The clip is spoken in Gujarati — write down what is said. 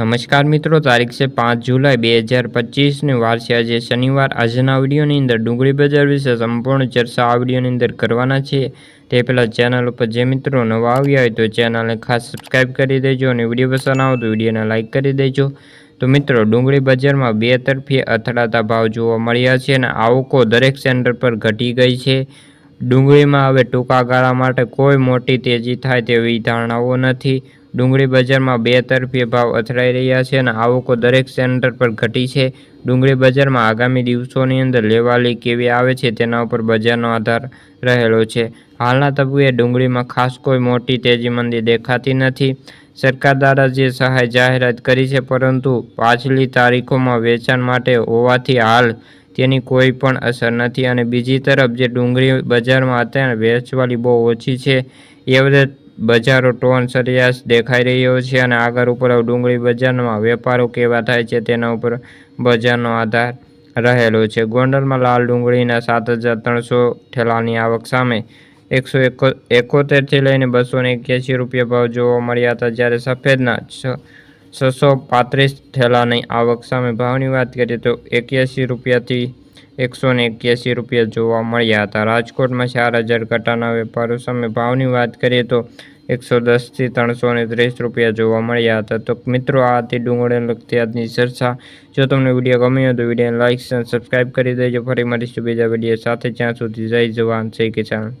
નમસ્કાર મિત્રો, તારીખ છે પાંચ જુલાઈ બે હજાર પચીસની વાર આજે શનિવાર. આજના વિડીયોની અંદર ડુંગળી બજાર વિશે સંપૂર્ણ ચર્ચા આ અંદર કરવાના છે. તે પહેલાં ચેનલ ઉપર જે મિત્રો નવા આવ્યા હોય તો ચેનલને ખાસ સબસ્ક્રાઈબ કરી દેજો અને વીડિયો પસંદ આવો તો વિડીયોને લાઇક કરી દેજો. તો મિત્રો, ડુંગળી બજારમાં બે તરફી અથડાતા ભાવ જોવા મળ્યા છે અને આવકો દરેક સેન્ટર પર ઘટી ગઈ છે. ડુંગળીમાં હવે ટૂંકા ગાળા માટે કોઈ મોટી તેજી થાય તેવી ધારણાઓ નથી. ડુંગળી બજારમાં બે તરફી ભાવ અથડાઈ રહ્યા છે અને આવકો દરેક સેન્ટર પર ઘટી છે. ડુંગળી બજારમાં આગામી દિવસોની અંદર લેવાલી કેવી આવે છે તેના ઉપર બજારનો આધાર રહેલો છે. હાલના તબક્કે ડુંગળીમાં ખાસ કોઈ મોટી તેજી મંદી દેખાતી નથી. સરકાર દ્વારા જે સહાય જાહેરાત કરી છે પરંતુ પાછલી તારીખોમાં વેચાણ માટે હોવાથી હાલ તેની કોઈ પણ અસર નથી અને બીજી તરફ જે ડુંગળી બજારમાં અત્યારે વેચવાલી બહુ ઓછી છે, એ બધે બજારો ટોન સરિયાસ દેખાઈ રહ્યો છે અને આગળ ઉપર ડુંગળી બજારમાં વેપારો કેવા થાય છે તેના ઉપર બજારનો આધાર રહેલો છે. ગોંડલમાં લાલ ડુંગળીના સાત હજાર ત્રણસો ઠેલાની આવક સામે એકસો એકો એકોતેરથી લઈને બસો ને એક્યાસી રૂપિયા ભાવ જોવા મળ્યા હતા જ્યારે સફેદના છસો પાંત્રીસ ઠેલાની આવક સામે ભાવની વાત કરીએ તો એક્યાસી રૂપિયાથી એકસો ને એક્યાસી રૂપિયા જોવા મળ્યા હતા. રાજકોટમાં ચાર હજાર કટાના વેપારો સામે ભાવની વાત કરીએ તો એકસો દસથી ત્રણસો ને ત્રીસ રૂપિયા જોવા મળ્યા હતા. તો મિત્રો, આ હતી ડુંગળીને લગતી આજની ચર્ચા. જો તમને વીડિયો ગમ્યો તો વિડીયોને લાઇક અને સબસ્ક્રાઈબ કરી દેજો. ફરી મળીશું બીજા વીડિયો સાથે. જ્યાં સુધી જય જવાન, જય કિસાન.